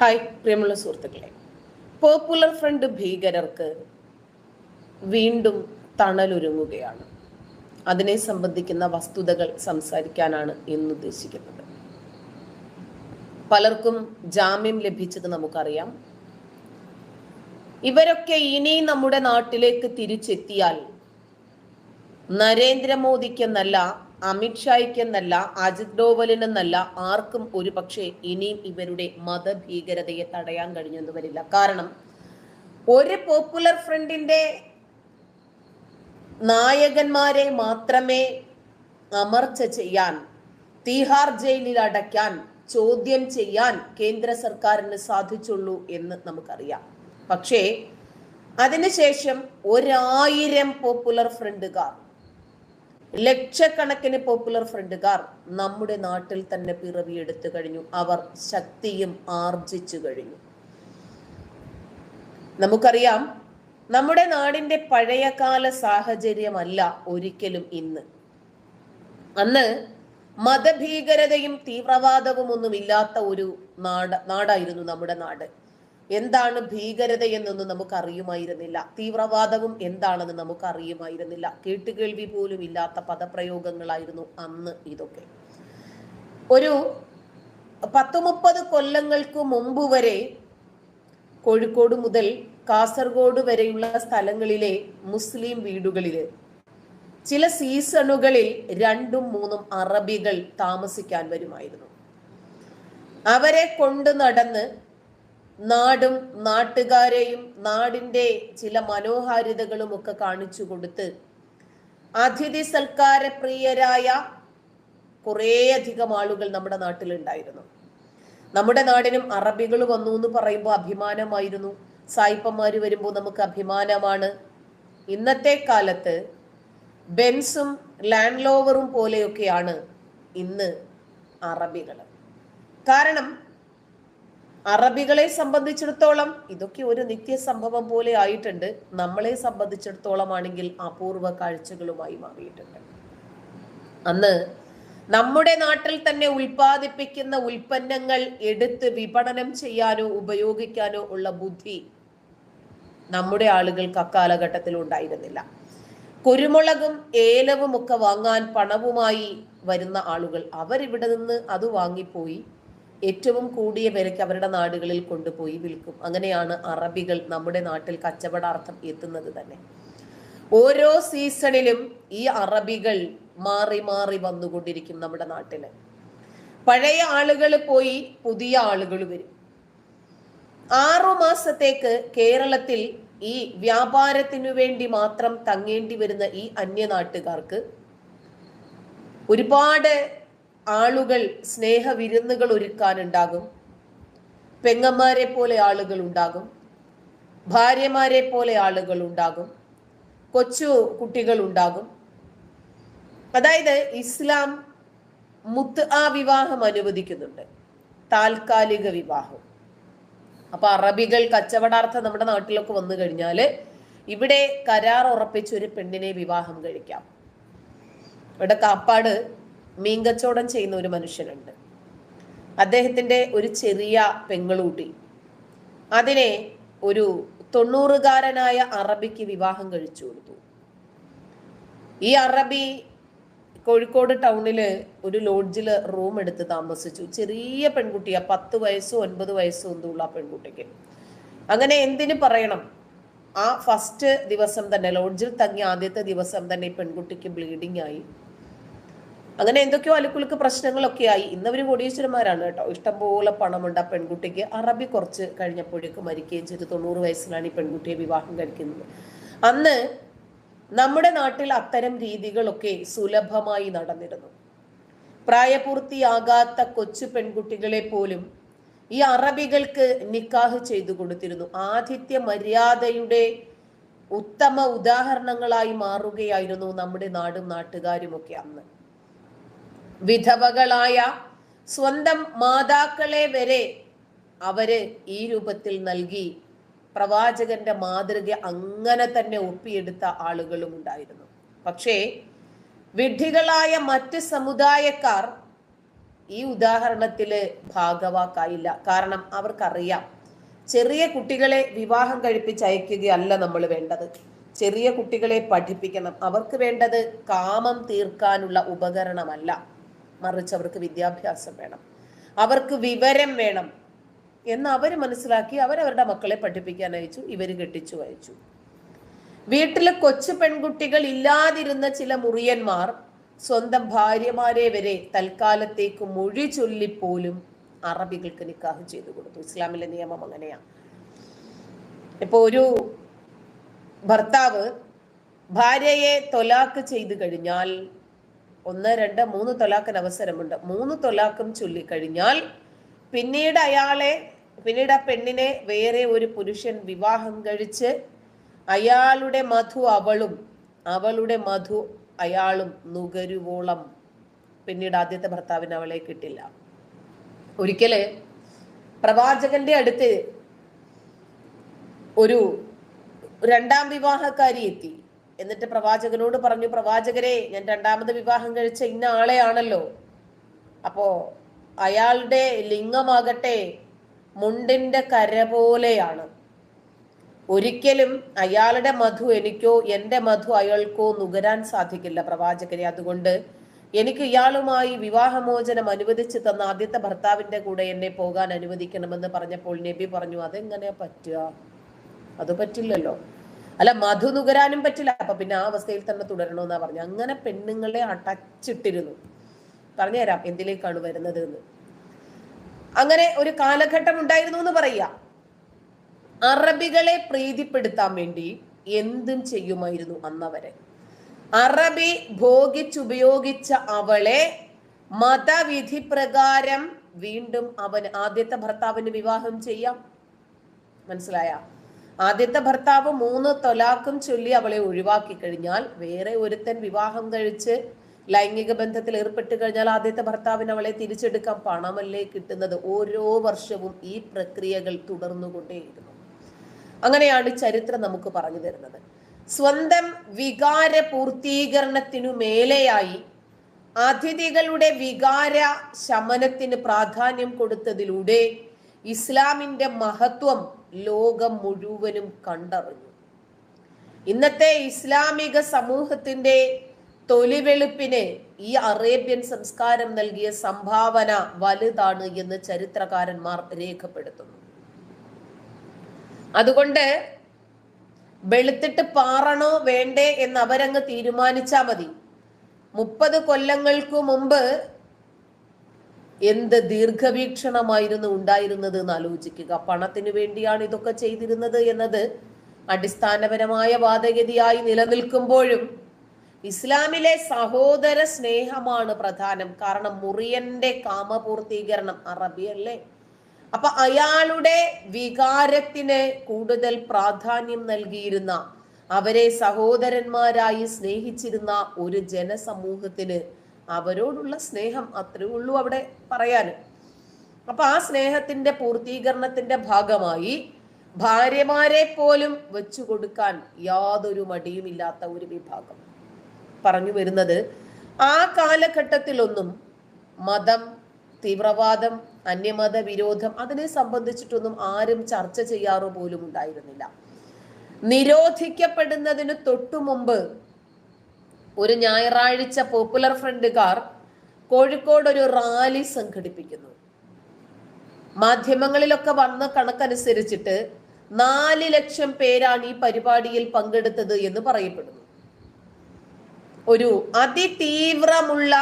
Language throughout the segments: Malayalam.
ഹായ് പ്രിയമുള്ള സുഹൃത്തുക്കളെ. പോപ്പുലർ ഫ്രണ്ട് ഭീകരർക്ക് വീണ്ടും തണലൊരുങ്ങുകയാണ്. അതിനെ സംബന്ധിക്കുന്ന വസ്തുതകൾ സംസാരിക്കാനാണ് ഇന്ന് ഉദ്ദേശിക്കുന്നത്. പലർക്കും ജാമ്യം ലഭിച്ചത് നമുക്കറിയാം. ഇവരൊക്കെ ഇനി നമ്മുടെ നാട്ടിലേക്ക് തിരിച്ചെത്തിയാൽ നരേന്ദ്രമോദിക്കെന്നല്ല അമിത്ഷായ്ക്കെന്നല്ല അജിത് ഡോവലിനെന്നല്ല ആർക്കും ഒരു പക്ഷേ ഇനിയും ഇവരുടെ മതഭീകരതയെ തടയാൻ കഴിഞ്ഞെന്ന് വരില്ല. കാരണം ഒരു പോപ്പുലർ ഫ്രണ്ടിന്റെ നായകന്മാരെ മാത്രമേ അമർച്ച ചെയ്യാൻ തീഹാർ ജയിലിൽ അടയ്ക്കാൻ ചോദ്യം ചെയ്യാൻ കേന്ദ്ര സർക്കാരിന് സാധിച്ചുള്ളൂ എന്ന് നമുക്കറിയാം. പക്ഷേ അതിനുശേഷം ഒരായിരം പോപ്പുലർ ഫ്രണ്ടുകാർ ലക്ഷക്കണക്കിന് പോപ്പുലർ ഫ്രണ്ടുകാർ നമ്മുടെ നാട്ടിൽ തന്നെ പിറവിയെടുത്തു കഴിഞ്ഞു. അവർ ശക്തിയും ആർജിച്ചു കഴിഞ്ഞു. നമുക്കറിയാം നമ്മുടെ നാടിന്റെ പഴയകാല സാഹചര്യമല്ല ഒരിക്കലും ഇന്ന്. അന്ന് മതഭീകരതയും തീവ്രവാദവും ഒന്നും ഇല്ലാത്ത ഒരു നാട് നാടായിരുന്നു നമ്മുടെ നാട്. എന്താണ് ഭീകരത എന്നൊന്നും നമുക്ക് അറിയുമായിരുന്നില്ല തീവ്രവാദവും എന്താണെന്ന് നമുക്ക് അറിയുമായിരുന്നില്ല കേട്ടുകേൾവി പോലും ഇല്ലാത്ത പദപ്രയോഗങ്ങളായിരുന്നു അന്ന് ഇതൊക്കെ. ഒരു പത്ത് മുപ്പത് കൊല്ലങ്ങൾക്ക് മുമ്പ് വരെ കോഴിക്കോട് മുതൽ കാസർഗോഡ് വരെയുള്ള സ്ഥലങ്ങളിലെ മുസ്ലിം വീടുകളിൽ ചില സീസണുകളിൽ രണ്ടും മൂന്നും അറബികൾ താമസിക്കാൻ വരുമായിരുന്നു. അവരെ കൊണ്ടു നടന്ന് നാടും നാട്ടുകാരെയും നാടിന്റെ ചില മനോഹാരിതകളും ഒക്കെ കാണിച്ചു കൊടുത്ത് അതിഥി സൽക്കാരപ്രിയരായ കുറേയധികം ആളുകൾ നമ്മുടെ നാട്ടിലുണ്ടായിരുന്നു. നമ്മുടെ നാടിനും അറബികൾ വന്നു എന്ന് പറയുമ്പോൾ അഭിമാനമായിരുന്നു. സായിപ്പന്മാർ വരുമ്പോൾ നമുക്ക് അഭിമാനമാണ്. ഇന്നത്തെ കാലത്ത് ബെൻസും ലാൻഡ് ലോവറും പോലെയൊക്കെയാണ് ഇന്ന് അറബികൾ കാരണം അറബികളെ സംബന്ധിച്ചിടത്തോളം ഇതൊക്കെ ഒരു നിത്യ സംഭവം പോലെ ആയിട്ടുണ്ട്. നമ്മളെ സംബന്ധിച്ചിടത്തോളം ആണെങ്കിൽ അപൂർവ കാഴ്ചകളുമായി മാറിയിട്ടുണ്ട്. അന്ന് നമ്മുടെ നാട്ടിൽ തന്നെ ഉൽപ്പാദിപ്പിക്കുന്ന ഉൽപ്പന്നങ്ങൾ എടുത്ത് വിപണനം ചെയ്യാനോ ഉപയോഗിക്കാനോ ഉള്ള ബുദ്ധി നമ്മുടെ ആളുകൾക്ക് അക്കാലഘട്ടത്തിൽ ഉണ്ടായിരുന്നില്ല. കുരുമുളകും ഏലവും ഒക്കെ വാങ്ങാൻ പണവുമായി വരുന്ന ആളുകൾ അവരിവിടെ നിന്ന് അത് വാങ്ങിപ്പോയി. ഏറ്റവും കൂടിയ വിലയ്ക്ക് അവരുടെ നാടുകളിൽ കൊണ്ടുപോയി വിൽക്കും. അങ്ങനെയാണ് അറബികൾ നമ്മുടെ നാട്ടിൽ കച്ചവടാർത്ഥം എത്തുന്നത് തന്നെ. ഓരോ സീസണിലും ഈ അറബികൾ മാറി മാറി വന്നുകൊണ്ടിരിക്കും നമ്മുടെ നാട്ടിൽ. പഴയ ആളുകൾ പോയി പുതിയ ആളുകൾ വരും. ആറു മാസത്തേക്ക് കേരളത്തിൽ ഈ വ്യാപാരത്തിനു വേണ്ടി മാത്രം തങ്ങേണ്ടി വരുന്ന ഈ അന്യനാട്ടുകാർക്ക് ഒരുപാട് ആളുകൾ സ്നേഹ വിരുന്നുകൾ ഒരുക്കാനുണ്ടാകും. പെങ്ങന്മാരെ പോലെ ആളുകൾ ഉണ്ടാകും. ഭാര്യമാരെ പോലെ ആളുകൾ ഉണ്ടാകും. കൊച്ചു കുട്ടികൾ ഉണ്ടാകും. അതായത് ഇസ്ലാം മുത്ത് ആ വിവാഹം അനുവദിക്കുന്നുണ്ട്. താൽക്കാലിക വിവാഹം. അപ്പൊ അറബികൾ കച്ചവടാർത്ഥം നമ്മുടെ നാട്ടിലൊക്കെ വന്നു കഴിഞ്ഞാൽ ഇവിടെ കരാർ ഉറപ്പിച്ച ഒരു പെണ്ണിനെ വിവാഹം കഴിക്കാം. ഇവിടെ കാപ്പാട് മീൻകച്ചവടം ചെയ്യുന്ന ഒരു മനുഷ്യനുണ്ട്. അദ്ദേഹത്തിന്റെ ഒരു ചെറിയ പെങ്ങളൂട്ടി. അതിനെ ഒരു തൊണ്ണൂറുകാരനായ അറബിക്ക് വിവാഹം കഴിച്ചു കൊടുത്തു. ഈ അറബി കോഴിക്കോട് ടൗണിൽ ഒരു ലോഡ്ജിൽ റൂം എടുത്ത് താമസിച്ചു. ചെറിയ പെൺകുട്ടിയാ പത്ത് വയസ്സോ ഒൻപത് വയസ്സോ ആ പെൺകുട്ടിക്ക്. അങ്ങനെ എന്തിനു പറയണം? ആ ഫസ്റ്റ് ദിവസം തന്നെ ലോഡ്ജിൽ തങ്ങി ആദ്യത്തെ ദിവസം തന്നെ ഈ പെൺകുട്ടിക്ക് ബ്ലീഡിംഗ് ആയി. അങ്ങനെ എന്തൊക്കെയോ അലുക്കുലുക്ക് പ്രശ്നങ്ങളൊക്കെ ആയി. ഇന്നവര് കോടീശ്വരന്മാരാണ് കേട്ടോ. ഇഷ്ടംപോലെ പണമുണ്ട് ആ പെൺകുട്ടിക്ക്. അറബി കുറച്ച് കഴിഞ്ഞപ്പോഴേക്കും മരിക്കുകയും ചെയ്തു. തൊണ്ണൂറ് വയസ്സിലാണ് ഈ പെൺകുട്ടിയെ വിവാഹം കഴിക്കുന്നത്. അന്ന് നമ്മുടെ നാട്ടിൽ അത്തരം രീതികളൊക്കെ സുലഭമായി നടന്നിരുന്നു. പ്രായപൂർത്തിയാകാത്ത കൊച്ചു പെൺകുട്ടികളെ പോലും ഈ അറബികൾക്ക് നിക്കാഹ് ചെയ്തു കൊടുത്തിരുന്നു. ആതിഥ്യ മര്യാദയുടെ ഉത്തമ ഉദാഹരണങ്ങളായി മാറുകയായിരുന്നു നമ്മുടെ നാടും നാട്ടുകാരും ഒക്കെ അന്ന്. വിധവകളായ സ്വന്തം മാതാക്കളെ വരെ അവർ ഈ രൂപത്തിൽ നൽകി. പ്രവാചകന്റെ മാതൃക അങ്ങനെ തന്നെ ഒപ്പിയെടുത്ത ആളുകളും ഉണ്ടായിരുന്നു. പക്ഷേ വിഡ്ഢികളായ മറ്റ് സമുദായക്കാർ ഈ ഉദാഹരണത്തിൽ ഭാഗവാക്കായില്ല. കാരണം അവർക്കറിയാം ചെറിയ കുട്ടികളെ വിവാഹം കഴിപ്പിച്ച് അയക്കുകയല്ല നമ്മൾ വേണ്ടത്. ചെറിയ കുട്ടികളെ പഠിപ്പിക്കണം. അവർക്ക് വേണ്ടത് കാമം തീർക്കാനുള്ള ഉപകരണമല്ല. മറിച്ച് അവർക്ക് വിദ്യാഭ്യാസം വേണം. അവർക്ക് വിവരം വേണം എന്ന് അവർ മനസ്സിലാക്കി അവരവരുടെ മക്കളെ പഠിപ്പിക്കാൻ അയച്ചു ഇവർ കെട്ടിച്ചു അയച്ചു. വീട്ടിലെ കൊച്ചു പെൺകുട്ടികൾ ഇല്ലാതിരുന്ന ചില മുറിയന്മാർ സ്വന്തം ഭാര്യമാരെ വരെ തൽക്കാലത്തേക്ക് മൊഴി ചൊല്ലിപ്പോലും അറബികൾക്ക് നിക്കാഹ് ചെയ്തു കൊടുത്തു. ഇസ്ലാമിലെ നിയമം അങ്ങനെയാണ് ഇപ്പൊ ഒരു ഭർത്താവ് ഭാര്യയെ തൊലാക്ക് ചെയ്തു കഴിഞ്ഞാൽ ഒന്ന് രണ്ട് മൂന്ന് തൊലാക്കിന് അവസരമുണ്ട് മൂന്ന് തൊലാക്കും ചൊല്ലിക്കഴിഞ്ഞാൽ പിന്നീട് അയാളെ പിന്നീട് ആ പെണ്ണിനെ വേറെ ഒരു പുരുഷൻ വിവാഹം കഴിച്ച് അയാളുടെ മധു അവളും അവളുടെ മധു അയാളും നുകരുവോളം പിന്നീട് ആദ്യത്തെ ഭർത്താവിന് അവളെ കിട്ടില്ല. ഒരിക്കൽ പ്രവാചകന്റെ അടുത്ത് ഒരു രണ്ടാം വിവാഹക്കാരി എത്തി. എന്നിട്ട് പ്രവാചകനോട് പറഞ്ഞു പ്രവാചകരെ ഞാൻ രണ്ടാമത് വിവാഹം കഴിച്ച ഇന്ന ആളെയാണല്ലോ. അപ്പോ അയാളുടെ ലിംഗമാകട്ടെ മുണ്ടിന്റെ കര പോലെയാണ്. ഒരിക്കലും അയാളുടെ മധു എനിക്കോ എന്റെ മധു അയാൾക്കോ നുകരാൻ സാധിക്കില്ല പ്രവാചകരെ. അതുകൊണ്ട് എനിക്ക് ഇയാളുമായി വിവാഹമോചനം അനുവദിച്ചു തന്ന ആദ്യത്തെ ഭർത്താവിന്റെ കൂടെ എന്നെ പോകാൻ അനുവദിക്കണമെന്ന് പറഞ്ഞപ്പോൾ നബി പറഞ്ഞു അതെങ്ങനെയാ പറ്റുക? അത് പറ്റില്ലല്ലോ. അല്ല മധു നുകരാനും പറ്റില്ല. അപ്പൊ പിന്നെ ആ അവസ്ഥയിൽ തന്നെ തുടരണമെന്നാ പറഞ്ഞു അങ്ങനെ പെണ്ണുങ്ങളെ അടച്ചിട്ടിരുന്നു. പറഞ്ഞുതരാം എന്തിലേക്കാണ് വരുന്നത് എന്ന് അങ്ങനെ ഒരു കാലഘട്ടം ഉണ്ടായിരുന്നു എന്ന് പറയാ അറബികളെ പ്രീതിപ്പെടുത്താൻ വേണ്ടി എന്തും ചെയ്യുമായിരുന്നു അന്നവരെ. അറബി ഭോഗിച്ചുപയോഗിച്ച അവളെ മതവിധി പ്രകാരം വീണ്ടും അവൻ ആദ്യത്തെ ഭർത്താവിന് വിവാഹം ചെയ്യാം. മനസ്സിലായ? ആദ്യത്തെ ഭർത്താവ് മൂന്ന് തൊലാക്കും ചൊല്ലി അവളെ ഒഴിവാക്കി കഴിഞ്ഞാൽ വേറെ ഒരുത്തൻ വിവാഹം കഴിച്ച് ലൈംഗിക ബന്ധത്തിൽ ഏർപ്പെട്ട് കഴിഞ്ഞാൽ ആദ്യത്തെ ഭർത്താവിന് അവളെ തിരിച്ചെടുക്കാൻ പണമല്ലേ കിട്ടുന്നത്? ഓരോ വർഷവും ഈ പ്രക്രിയകൾ തുടർന്നുകൊണ്ടേയിരുന്നു. അങ്ങനെയാണ് ചരിത്രം നമുക്ക് പറഞ്ഞു തരുന്നത്. സ്വന്തം വികാര പൂർത്തീകരണത്തിനു മേലെയായി അതിഥികളുടെ വികാര ശമനത്തിന് പ്രാധാന്യം കൊടുത്തതിലൂടെ ഇസ്ലാമിന്റെ മഹത്വം ലോകം മുഴുവനും കണ്ടറിഞ്ഞു. ഇന്നത്തെ ഇസ്ലാമിക സമൂഹത്തിന്റെ തൊലിവെളുപ്പിന് ഈ അറേബ്യൻ സംസ്കാരം നൽകിയ സംഭാവന വലുതാണ് എന്ന് ചരിത്രകാരന്മാർ രേഖപ്പെടുത്തുന്നു. അതുകൊണ്ട് വെളുത്തിട്ട് പാറണോ വേണ്ടേ എന്ന് അവരങ്ങ് തീരുമാനിച്ചാ മതി. മുപ്പത് കൊല്ലങ്ങൾക്ക് മുമ്പ് എന്ത് ദീർഘവീക്ഷണമായിരുന്നു ഉണ്ടായിരുന്നത് എന്ന് ആലോചിക്കുക. പണത്തിന് വേണ്ടിയാണ് ഇതൊക്കെ ചെയ്തിരുന്നത് എന്നത് അടിസ്ഥാനപരമായ വാദഗതിയായി നിലനിൽക്കുമ്പോഴും ഇസ്ലാമിലെ സഹോദര സ്നേഹമാണ് പ്രധാനം. കാരണം മുറിയന്റെ കാമപൂർത്തീകരണം അറബിയല്ലേ അപ്പൊ അയാളുടെ വികാരത്തിന് കൂടുതൽ പ്രാധാന്യം നൽകിയിരുന്ന അവരെ സഹോദരന്മാരായി സ്നേഹിച്ചിരുന്ന ഒരു ജനസമൂഹത്തിന് അവരോടുള്ള സ്നേഹം അത്രേ ഉള്ളൂ അവിടെ പറയാൻ അപ്പൊ ആ സ്നേഹത്തിന്റെ പൂർത്തീകരണത്തിന്റെ ഭാഗമായി ഭാര്യമാരെ പോലും വെച്ചു കൊടുക്കാൻ യാതൊരു മടിയുമില്ലാത്ത ഒരു വിഭാഗം പറഞ്ഞു വരുന്നത്. ആ കാലഘട്ടത്തിലൊന്നും മതം തീവ്രവാദം അന്യമത വിരോധം അതിനെ സംബന്ധിച്ചിട്ടൊന്നും ആരും ചർച്ച ചെയ്യാറോ പോലും ഉണ്ടായിരുന്നില്ല. നിരോധിക്കപ്പെടുന്നതിന് തൊട്ടു മുമ്പ് ഒരു ഞായറാഴ്ച പോപ്പുലർ ഫ്രണ്ടുകാർ കോഴിക്കോട് ഒരു റാലി സംഘടിപ്പിക്കുന്നു. മാധ്യമങ്ങളിലൊക്കെ വന്ന കണക്കനുസരിച്ചിട്ട് നാല് ലക്ഷം പേരാണ് ഈ പരിപാടിയിൽ പങ്കെടുത്തത് എന്ന് പറയപ്പെടുന്നു. ഒരു അതിതീവ്രമുള്ള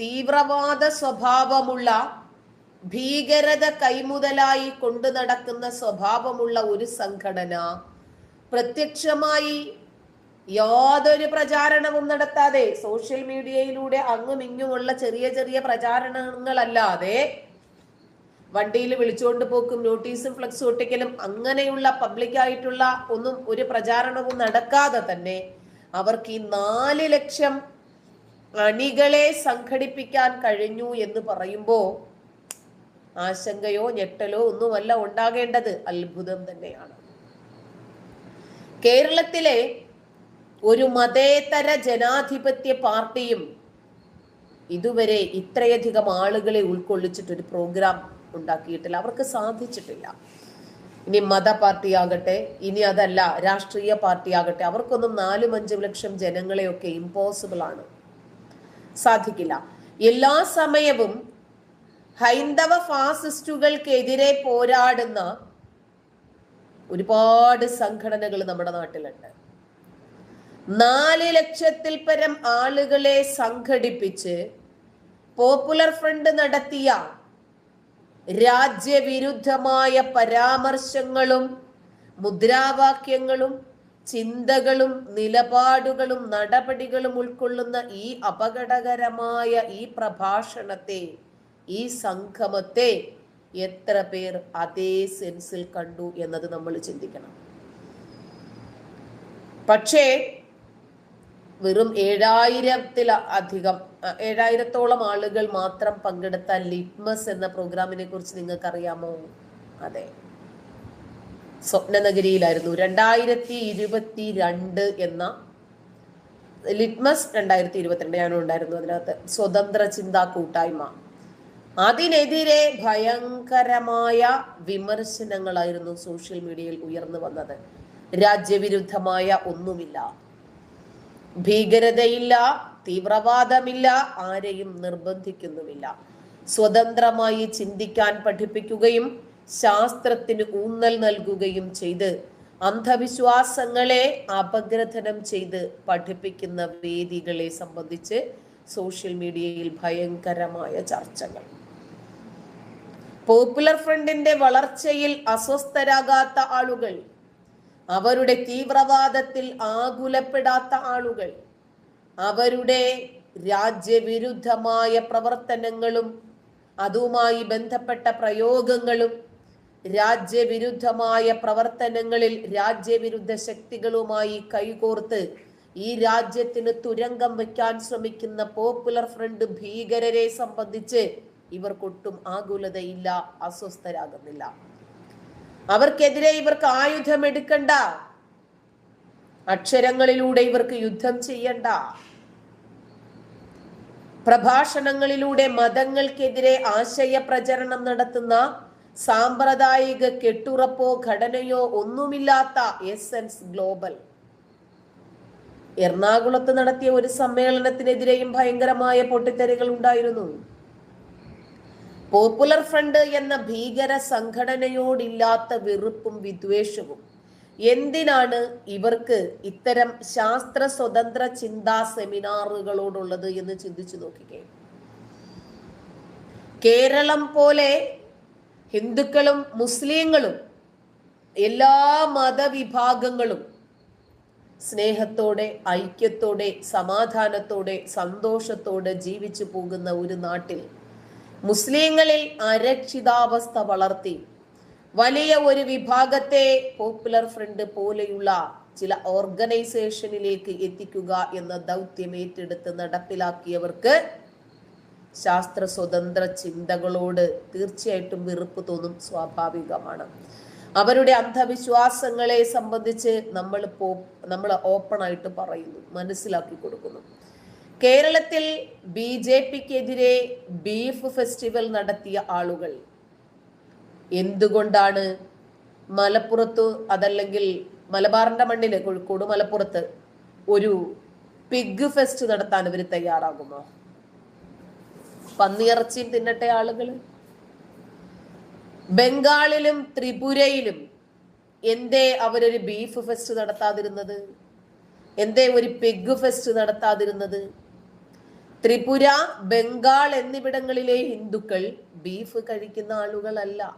തീവ്രവാദ സ്വഭാവമുള്ള ഭീകരത കൈമുതലായി കൊണ്ടു നടക്കുന്ന സ്വഭാവമുള്ള ഒരു സംഘടന പ്രത്യക്ഷമായി യാതൊരു പ്രചാരണവും നടത്താതെ സോഷ്യൽ മീഡിയയിലൂടെ അങ്ങും ഇങ്ങുമുള്ള ചെറിയ ചെറിയ പ്രചാരണങ്ങളല്ലാതെ വണ്ടിയിൽ വിളിച്ചുകൊണ്ട് പോക്കും നോട്ടീസും ഫ്ലക്സ് ഒട്ടിക്കലും അങ്ങനെയുള്ള പബ്ലിക്കായിട്ടുള്ള ഒന്നും ഒരു പ്രചാരണവും നടക്കാതെ തന്നെ അവർക്ക് ഈ നാല് ലക്ഷം അണികളെ സംഘടിപ്പിക്കാൻ കഴിഞ്ഞു എന്ന് പറയുമ്പോൾ ആശങ്കയോ ഞെട്ടലോ ഒന്നുമല്ല ഉണ്ടാകേണ്ടത് അത്ഭുതം തന്നെയാണ്. കേരളത്തിലെ ഒരു മതേതര ജനാധിപത്യ പാർട്ടിയും ഇതുവരെ ഇത്രയധികം ആളുകളെ ഉൾക്കൊള്ളിച്ചിട്ടൊരു പ്രോഗ്രാം ഉണ്ടാക്കിയിട്ടില്ല. അവർക്ക് സാധിച്ചിട്ടില്ല. ഇനി മത പാർട്ടി ആകട്ടെ ഇനി അതല്ല രാഷ്ട്രീയ പാർട്ടി ആകട്ടെ അവർക്കൊന്നും നാലും അഞ്ചും ലക്ഷം ജനങ്ങളെയൊക്കെ ഇമ്പോസിബിൾ ആണ്. സാധിക്കില്ല. എല്ലാ സമയവും ഹൈന്ദവ ഫാസിസ്റ്റുകൾക്കെതിരെ പോരാടുന്ന ഒരുപാട് സംഘടനകൾ നമ്മുടെ നാട്ടിലുണ്ട്. നാല് ലക്ഷത്തിൽ പരം ആളുകളെ സംഘടിപ്പിച്ച് പോപ്പുലർ ഫ്രണ്ട് നടത്തിയ രാജ്യവിരുദ്ധമായ പരാമർശങ്ങളും മുദ്രാവാക്യങ്ങളും ചിന്തകളും നിലപാടുകളും നടപടികളും ഉൾക്കൊള്ളുന്ന ഈ അപകടകരമായ ഈ പ്രഭാഷണത്തെ ഈ സംഗമത്തെ എത്ര പേർ അതേ സെൻസിൽ കണ്ടു എന്നത് നമ്മൾ ചിന്തിക്കണം. പക്ഷേ വെറും ഏഴായിരത്തിൽ അധികം ഏഴായിരത്തോളം ആളുകൾ മാത്രം പങ്കെടുത്ത ലിറ്റ്മസ് എന്ന പ്രോഗ്രാമിനെ കുറിച്ച് നിങ്ങൾക്ക് അറിയാമോ അതെ. സ്വപ്നനഗരിയിലായിരുന്നു. രണ്ടായിരത്തി ഇരുപത്തി രണ്ട് എന്ന ലിറ്റ്മസ് രണ്ടായിരത്തി ഇരുപത്തിരണ്ട് ഞാനും ഉണ്ടായിരുന്നു അതിനകത്ത്. സ്വതന്ത്ര ചിന്താ കൂട്ടായ്മ. അതിനെതിരെ ഭയങ്കരമായ വിമർശനങ്ങളായിരുന്നു സോഷ്യൽ മീഡിയയിൽ ഉയർന്നു വന്നത്. രാജ്യവിരുദ്ധമായ ഒന്നുമില്ല. ഭീകരതയില്ല തീവ്രവാദമില്ല ആരെയും നിർബന്ധിക്കുന്നുമില്ല. സ്വതന്ത്രമായി ചിന്തിക്കാൻ പഠിപ്പിക്കുകയും ശാസ്ത്രത്തിന് ഊന്നൽ നൽകുകയും ചെയ്ത് അന്ധവിശ്വാസങ്ങളെ അപഗ്രഥനം ചെയ്ത് പഠിപ്പിക്കുന്ന വേദികളെ സംബന്ധിച്ച് സോഷ്യൽ മീഡിയയിൽ ഭയങ്കരമായ ചർച്ചകൾ. പോപ്പുലർ ഫ്രണ്ടിന്റെ വളർച്ചയിൽ അസ്വസ്ഥരാകാത്ത ആളുകൾ അവരുടെ തീവ്രവാദത്തിൽ ആകുലപ്പെടാത്ത ആളുകൾ അവരുടെ രാജ്യവിരുദ്ധമായ പ്രവർത്തനങ്ങളും അതുമായി ബന്ധപ്പെട്ട പ്രയോഗങ്ങളും രാജ്യവിരുദ്ധമായ പ്രവർത്തനങ്ങളിൽ രാജ്യവിരുദ്ധ ശക്തികളുമായി കൈകോർത്ത് ഈ രാജ്യത്തിന് തുരങ്കം വയ്ക്കാൻ ശ്രമിക്കുന്ന പോപ്പുലർ ഫ്രണ്ട് ഭീകരരെ സംബന്ധിച്ച് ഇവർക്കൊട്ടും ആകുലതയില്ല അസ്വസ്ഥരാകുന്നില്ല. അവർക്കെതിരെ ഇവർക്ക് ആയുധം എടുക്കണ്ട. അക്ഷരങ്ങളിലൂടെ ഇവർക്ക് യുദ്ധം ചെയ്യണ്ട. പ്രഭാഷണങ്ങളിലൂടെ മതങ്ങൾക്കെതിരെ ആശയ പ്രചരണം നടത്തുന്ന സാമ്പ്രദായിക കെട്ടുറപ്പോ ഘടനയോ ഒന്നുമില്ലാത്ത എസൻസ് ഗ്ലോബൽ. എറണാകുളത്ത് നടത്തിയ ഒരു സമ്മേളനത്തിനെതിരെയും ഭയങ്കരമായ പൊട്ടിത്തെറികൾ ഉണ്ടായിരുന്നു. പോപ്പുലർ ഫ്രണ്ട് എന്ന ഭീകര സംഘടനയോടില്ലാത്ത വെറുപ്പും വിദ്വേഷവും. എന്തിനാണ് ഇവർക്ക് ഇത്തരം ശാസ്ത്ര സ്വതന്ത്ര ചിന്താ സെമിനാറുകളോടുള്ളത് എന്ന് ചിന്തിച്ചു നോക്കിക്കേ. കേരളം പോലെ ഹിന്ദുക്കളും മുസ്ലിങ്ങളും എല്ലാ മതവിഭാഗങ്ങളും സ്നേഹത്തോടെ ഐക്യത്തോടെ സമാധാനത്തോടെ സന്തോഷത്തോടെ ജീവിച്ചു പോകുന്ന ഒരു നാട്ടിൽ മുസ്ലിങ്ങളിൽ അരക്ഷിതാവസ്ഥ വളർത്തി. വലിയ ഒരു വിഭാഗത്തെ പോപ്പുലർ ഫ്രണ്ട് പോലെയുള്ള ചില ഓർഗനൈസേഷനിലേക്ക് എത്തിക്കുക എന്ന ദൗത്യം ഏറ്റെടുത്ത് നടപ്പിലാക്കിയവർക്ക് ശാസ്ത്ര സ്വതന്ത്ര ചിന്തകളോട് തീർച്ചയായിട്ടും വെറുപ്പ് തോന്നും സ്വാഭാവികമാണ്. അവരുടെ അന്ധവിശ്വാസങ്ങളെ സംബന്ധിച്ച് നമ്മൾ നമ്മൾ ഓപ്പൺ ആയിട്ട് പറയുന്നു മനസ്സിലാക്കി കൊടുക്കുന്നു. കേരളത്തിൽ ബി ജെ പിക്കെതിരെ ബീഫ് ഫെസ്റ്റിവൽ നടത്തിയ ആളുകൾ. എന്തുകൊണ്ടാണ് മലപ്പുറത്ത് അതല്ലെങ്കിൽ മലബാറിന്റെ മണ്ണിൽ കോഴിക്കോട് മലപ്പുറത്ത് ഒരു പിഗ് ഫെസ്റ്റ് നടത്താൻ ഇവർ തയ്യാറാകുമോ? പന്നിയിറച്ചിയും തിന്നട്ടെ ആളുകൾ ബംഗാളിലും ത്രിപുരയിലും എന്തേ അവരൊരു ബീഫ് ഫെസ്റ്റ് നടത്താതിരുന്നത്? എന്തേ ഒരു പിഗ് ഫെസ്റ്റ് നടത്താതിരുന്നത്? ത്രിപുര ബംഗാൾ എന്നിവിടങ്ങളിലെ ഹിന്ദുക്കൾ ബീഫ് കഴിക്കുന്ന ആളുകളല്ല.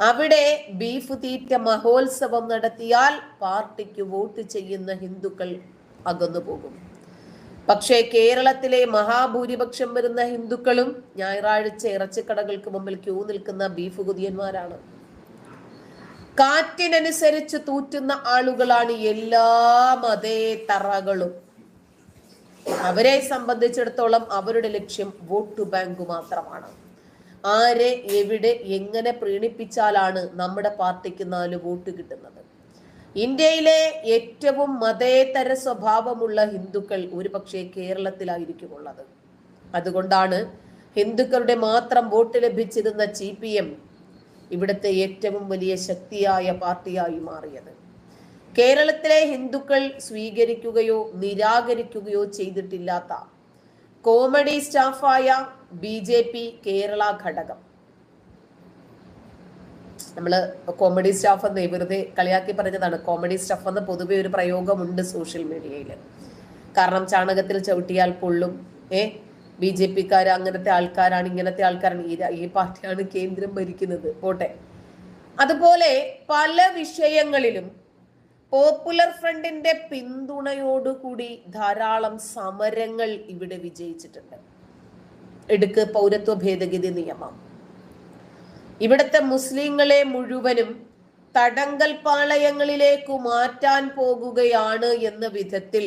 അവിടെ ബീഫ് തീറ്റ മഹോത്സവം നടത്തിയാൽ പാർട്ടിക്ക് വോട്ട് ചെയ്യുന്ന ഹിന്ദുക്കൾ അകന്നു പോകും. പക്ഷേ കേരളത്തിലെ മഹാഭൂരിപക്ഷം വരുന്ന ഹിന്ദുക്കളും ഞായറാഴ്ച ഇറച്ചിക്കടകൾക്ക് മുമ്പിൽ ക്യൂ നിൽക്കുന്ന ബീഫ് കുതിയന്മാരാണ്. കാറ്റിനനുസരിച്ച് തൂറ്റുന്ന ആളുകളാണ് എല്ലാ മതേതറകളും അവരെ സംബന്ധിച്ചിടത്തോളം അവരുടെ ലക്ഷ്യം വോട്ട് ബാങ്ക് മാത്രമാണ്. ആരെ എവിടെ എങ്ങനെ പ്രീണിപ്പിച്ചാലാണ് നമ്മുടെ പാർട്ടിക്ക് നാല് വോട്ട് കിട്ടുന്നത്? ഇന്ത്യയിലെ ഏറ്റവും മതേതര സ്വഭാവമുള്ള ഹിന്ദുക്കൾ ഒരുപക്ഷെ കേരളത്തിലായിരിക്കും ഉള്ളത് അതുകൊണ്ടാണ് ഹിന്ദുക്കളുടെ മാത്രം വോട്ട് ലഭിച്ചിരുന്ന സി പി എം ഇവിടുത്തെ ഏറ്റവും വലിയ ശക്തിയായ പാർട്ടിയായി മാറിയത്. കേരളത്തിലെ ഹിന്ദുക്കൾ സ്വീകരിക്കുകയോ നിരാകരിക്കുകയോ ചെയ്തിട്ടില്ലാത്ത കോമഡി സ്റ്റാഫായ ബി ജെ പി കേരള ഘടകം. നമ്മൾ കോമഡി സ്റ്റാഫ് എന്ന് വെറുതെ കളിയാക്കി പറഞ്ഞതാണ്. കോമഡി സ്റ്റാഫ് എന്ന് പൊതുവെ ഒരു പ്രയോഗമുണ്ട് സോഷ്യൽ മീഡിയയിൽ കാരണം ചാണകത്തിൽ ചവിട്ടിയാൽ പൊള്ളും. ഏ? ബി ജെ പിക്കാർ അങ്ങനത്തെ ആൾക്കാരാണ് ഇങ്ങനത്തെ ആൾക്കാരാണ്. ഈ ഈ പാർട്ടിയാണ് കേന്ദ്രം ഭരിക്കുന്നത്. പോട്ടെ. അതുപോലെ പല വിഷയങ്ങളിലും പോപ്പുലർ ഫ്രണ്ടിന്റെ പിന്തുണയോടുകൂടി ധാരാളം സമരങ്ങൾ ഇവിടെ വിജയിച്ചിട്ടുണ്ട്. എടുക്ക് പൗരത്വ ഭേദഗതി നിയമം. ഇവിടുത്തെ മുസ്ലിങ്ങളെ മുഴുവനും തടങ്കൽ പാളയങ്ങളിലേക്ക് മാറ്റാൻ പോകുകയാണ് എന്ന വിധത്തിൽ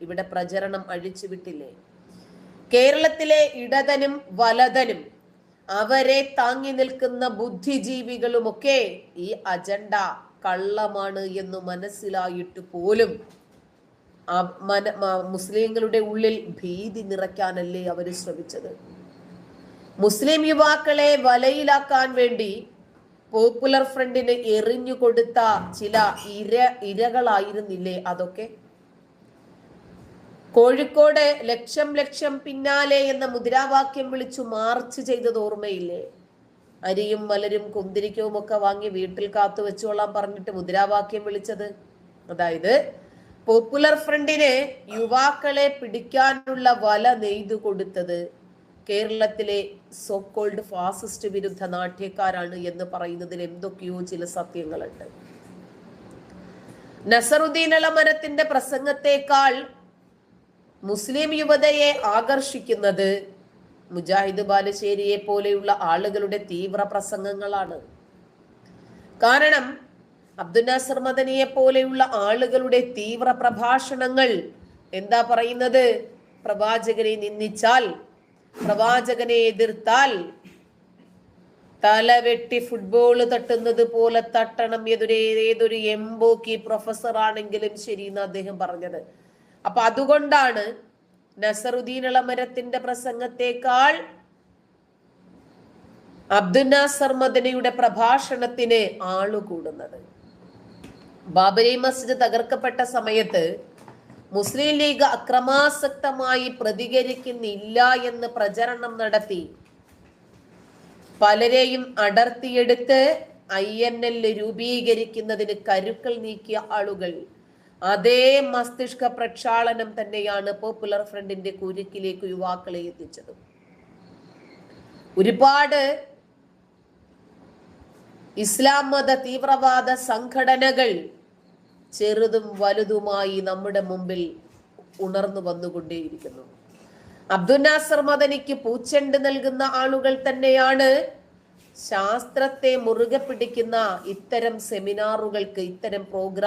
ഇവിടെ പ്രചരണം അഴിച്ചുവിട്ടില്ലേ? കേരളത്തിലെ ഇടതനും വലതനും അവരെ താങ്ങി നിൽക്കുന്ന ബുദ്ധിജീവികളുമൊക്കെ ഈ അജണ്ട കള്ളമാണ് എന്ന് മനസ്സിലായിട്ട് പോലും മുസ്ലിങ്ങളുടെ ഉള്ളിൽ ഭീതി നിറയ്ക്കാനല്ലേ അവർ ശ്രമിച്ചത്. മുസ്ലിം യുവാക്കളെ വലയിലാക്കാൻ വേണ്ടി പോപ്പുലർ ഫ്രണ്ടിന് എറിഞ്ഞു കൊടുത്ത ചില ഇര ഇരകളായിരുന്നില്ലേ അതൊക്കെ? കോഴിക്കോട് ലക്ഷം ലക്ഷം പിന്നാലെ എന്ന മുദ്രാവാക്യം വിളിച്ചു മാർച്ച് ചെയ്തത് ഓർമ്മയില്ലേ? അരിയും മലരും കുന്തിരിക്കവും ഒക്കെ വാങ്ങി വീട്ടിൽ കാത്തു വെച്ചോളാം പറഞ്ഞിട്ട് മുദ്രാവാക്യം വിളിച്ചത്. അതായത് പോപ്പുലർ ഫ്രണ്ടിനെ യുവാക്കളെ പിടിക്കാനുള്ള വല നെയ്തു കൊടുത്തത് കേരളത്തിലെ സോക്കോൾഡ് ഫാസിസ്റ്റ് വിരുദ്ധ നാട്യക്കാരാണ് എന്ന് പറയുന്നതിൽ എന്തൊക്കെയോ ചില സത്യങ്ങളുണ്ട്. നസറുദ്ദീൻ അലമരത്തിന്റെ പ്രസംഗത്തെക്കാൾ മുസ്ലിം യുവതയെ ആകർഷിക്കുന്നത് മുജാഹിദ് ബാലുശ്ശേരിയെ പോലെയുള്ള ആളുകളുടെ തീവ്ര പ്രസംഗങ്ങളാണ്. കാരണം അബ്ദുനാസർ മദനിയെ പോലെയുള്ള ആളുകളുടെ തീവ്ര പ്രഭാഷണങ്ങൾ എന്താ പറയുന്നത്? പ്രവാചകനെ നിന്ദിച്ചാൽ പ്രവാചകനെ എതിർത്താൽ തലവെട്ടി ഫുട്ബോൾ തട്ടുന്നത് പോലെ തട്ടണം. ഏതൊരു ഏതൊരു എംബോക്കി പ്രൊഫസർ ആണെങ്കിലും ശരി എന്ന് അദ്ദേഹം പറഞ്ഞത്. അപ്പൊ അതുകൊണ്ടാണ് നസറുദ്ദീൻ ഇളമരത്തിന്റെ പ്രസംഗത്തെക്കാൾ അബ്ദുനാസർ മദനയുടെ പ്രഭാഷണത്തിന് ആൾ കൂടുന്നത് ബാബരി മസ്ജിദ് തകർക്കപ്പെട്ട സമയത്ത് മുസ്ലിം ലീഗ് അക്രമാസക്തമായി പ്രതികരിക്കുന്നില്ല എന്ന് പ്രചരണം നടത്തി. പലരെയും അടർത്തിയെടുത്ത് ഐ എൻ എൽ രൂപീകരിക്കുന്നതിന് കരുക്കൾ നീക്കിയ ആളുകൾ. അതേ മസ്തിഷ്ക പ്രക്ഷാളനം തന്നെയാണ് പോപ്പുലർ ഫ്രണ്ടിന്റെ കുരുക്കിലേക്ക് യുവാക്കളെ എത്തിച്ചത്. ഒരുപാട് ഇസ്ലാം മത തീവ്രവാദ സംഘടനകൾ ചെറുതും വലുതുമായി നമ്മുടെ മുമ്പിൽ ഉണർന്നു വന്നുകൊണ്ടേയിരിക്കുന്നു. അബ്ദുൽ നാസർ മദനിക്ക് പൂച്ചെണ്ട് നൽകുന്ന ആളുകൾ തന്നെയാണ് ശാസ്ത്രത്തെ മുറുകെ പിടിക്കുന്ന ഇത്തരം സെമിനാറുകൾക്ക് ഇത്തരം പ്രോഗ്രാം